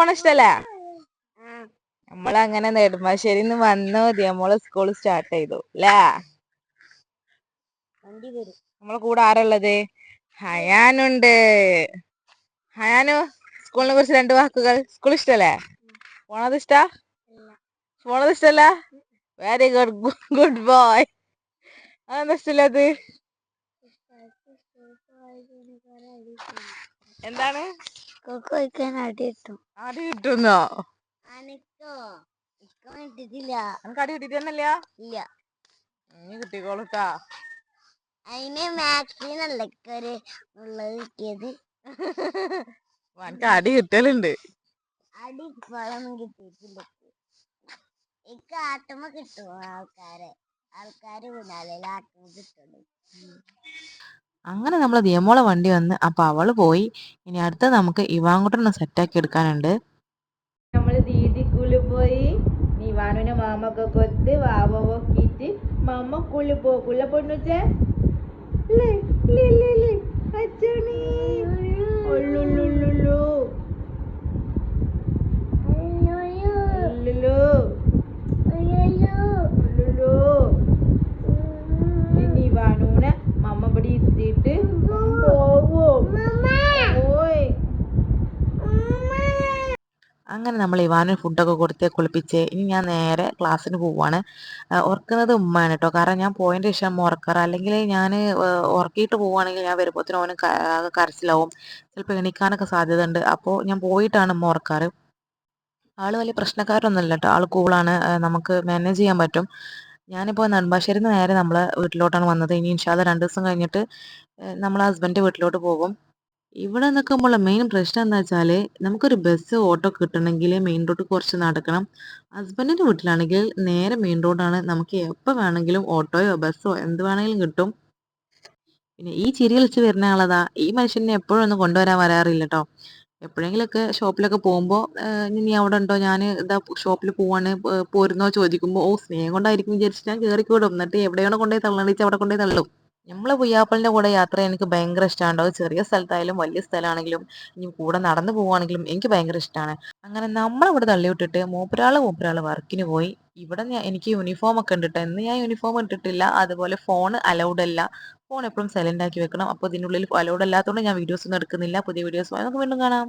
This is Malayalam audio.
പോണ ഇഷ്ടല്ലേ? നമ്മളങ്ങനെ നെടുമ്പാശ്ശേരിന്ന് വന്നു നമ്മൾ സ്കൂൾ സ്റ്റാർട്ട് ചെയ്തു. അല്ലേ നമ്മളെ കൂടെ ആരുള്ളത് ഹയാനുണ്ട്. ഹയാനു സ്കൂളിനെ കുറിച്ച് രണ്ട് വാക്കുകൾ. സ്കൂൾ ഇഷ്ടല്ലേ? പോണത് ഇഷ്ടാ? പോണത് ഇഷ്ടല്ല? വെരി ഗുഡ് ഗുഡ് ബോയ് അതെന്താ ഇഷ്ടമില്ലത് എന്താണ്? കൊക്കോ വയ്ക്കാൻ അടി കിട്ടും. അടി കിട്ടുന്നോ? അനക്കോ? ഇക്ക കിട്ടിട്ടില്ല എനിക്ക് അടി കിട്ടിയിട്ടന്നല്ല ഇല്ല. നീ കിട്ടിക്കോളൂട്ടാ. അതിന് മാക്സിനല്ല ഒരു ഉള്ളത് കിട്ടിയത്. അനക്ക് അടി കിട്ടലുണ്ട്. അടി ഇപ്പോഴൊന്നും കിട്ടിയിട്ടില്ല എനിക്ക് ആട്ടുമ്പോ കിട്ടും ആൾക്കാരെ. ആൾക്കാര് പിന്നാലെ ആട്ടുമ്പോ കിട്ടുള്ളൂ. അങ്ങനെ നമ്മൾ ദിയമോളെ വണ്ടി വന്ന് അപ്പൊ അവൾ പോയി. ഇനി അടുത്ത നമുക്ക് ഇവാങ്കുട്ടനെ സെറ്റാക്കി എടുക്കാനുണ്ട്. നമ്മൾ ദീദിക്കുള്ളി പോയി. ഇവാനുവിനെ മാമൊക്കെ കൊത്ത് വാവോക്കിട്ട് മാമ കുള്ളി പോക്കുള്ള പൊണ്ണുച്ചേ? അച്ഛനീ അങ്ങനെ നമ്മൾ ഇവാന് ഫുഡൊക്കെ കൊടുത്ത് കുളിപ്പിച്ച് ഇനി ഞാൻ നേരെ ക്ലാസ്സിന് പോവാണ്. ഉറക്കുന്നത് ഉമ്മയാണ് കേട്ടോ കാരണം ഞാൻ പോയതിന്റെ ശേഷം ഉറക്കാറ്. അല്ലെങ്കിൽ ഞാൻ ഉറക്കിയിട്ട് പോവുകയാണെങ്കിൽ ഞാൻ വരുമ്പോഴത്തേനും അവന് കരച്ചിലാവും. ചിലപ്പോൾ എണീക്കാനൊക്കെ സാധ്യത ഉണ്ട് അപ്പോൾ ഞാൻ പോയിട്ടാണ് ഉമ്മ ഉറക്കാറ്. ആൾ വലിയ പ്രശ്നക്കാരൊന്നുമല്ല കേട്ടോ ആൾ കൂളാണ് നമുക്ക് മാനേജ് ചെയ്യാൻ പറ്റും. ഞാനിപ്പോൾ നെടുമ്പാശ്ശേരിന്ന് നേരെ നമ്മളെ വീട്ടിലോട്ടാണ് വന്നത്. ഇനി ഇൻഷാല്ല രണ്ട് ദിവസം കഴിഞ്ഞിട്ട് നമ്മൾ ഹസ്ബൻഡ് വീട്ടിലോട്ട് പോകും. ഇവിടെ നിൽക്കുമ്പോൾ മെയിൻ പ്രശ്നം എന്താ വെച്ചാൽ നമുക്കൊരു ബസ് ഓട്ടോ കിട്ടണമെങ്കിൽ മെയിൻ റോഡ് കുറച്ച് നടക്കണം. ഹസ്ബൻഡിന്റെ വീട്ടിലാണെങ്കിൽ നേരെ മെയിൻ റോഡാണ് നമുക്ക് എപ്പോൾ വേണമെങ്കിലും ഓട്ടോയോ ബസ്സോ എന്ത് വേണമെങ്കിലും കിട്ടും. പിന്നെ ഈ ചിരി കളിച്ച് വരുന്ന ആളതാ. ഈ മനുഷ്യനെ എപ്പോഴും ഒന്നും കൊണ്ടുവരാൻ വരാറില്ല കേട്ടോ എപ്പോഴെങ്കിലൊക്കെ ഷോപ്പിലൊക്കെ പോകുമ്പോൾ നീ അവിടെ ഉണ്ടോ? ഞാൻ ഇതാ ഷോപ്പിൽ പോവാണ്. പോരുന്നോ? ചോദിക്കുമ്പോൾ ഓ സ്നേഹം കൊണ്ടായിരിക്കും വിചാരിച്ചിട്ട് ഞാൻ കയറിക്കൂടും എന്നിട്ട് എവിടെയാണോ കൊണ്ടുപോയി തള്ളണിച്ച് അവിടെ കൊണ്ടുപോയി തള്ളും. നമ്മളെ പുയ്യാപ്പളിന്റെ കൂടെ യാത്ര എനിക്ക് ഭയങ്കര ഇഷ്ടമാണ് അത് ചെറിയ സ്ഥലത്തായാലും വലിയ സ്ഥലമാണെങ്കിലും ഇനി കൂടെ നടന്നു പോവുകയാണെങ്കിലും എനിക്ക് ഭയങ്കര ഇഷ്ടമാണ് അങ്ങനെ നമ്മളിവിടെ തള്ളിവിട്ടിട്ട് മൂപ്പരാൾ മൂപ്പരാൾ വർക്കിന് പോയി. ഇവിടെ എനിക്ക് യൂണിഫോം ഒക്കെ ഉണ്ട് ഇന്ന് ഞാൻ യൂണിഫോം ഇട്ടിട്ടില്ല. അതുപോലെ ഫോൺ അലൗഡ് അല്ല. ഫോൺ എപ്പോഴും സൈലന്റ് ആക്കി വെക്കണം. അപ്പോൾ ഇതിനുള്ളിൽ അലൗഡ് അല്ലാത്തതുകൊണ്ട് ഞാൻ വീഡിയോസ് ഒന്നും എടുക്കുന്നില്ല. പുതിയ വീഡിയോസ് നമുക്ക് വീണ്ടും കാണാം.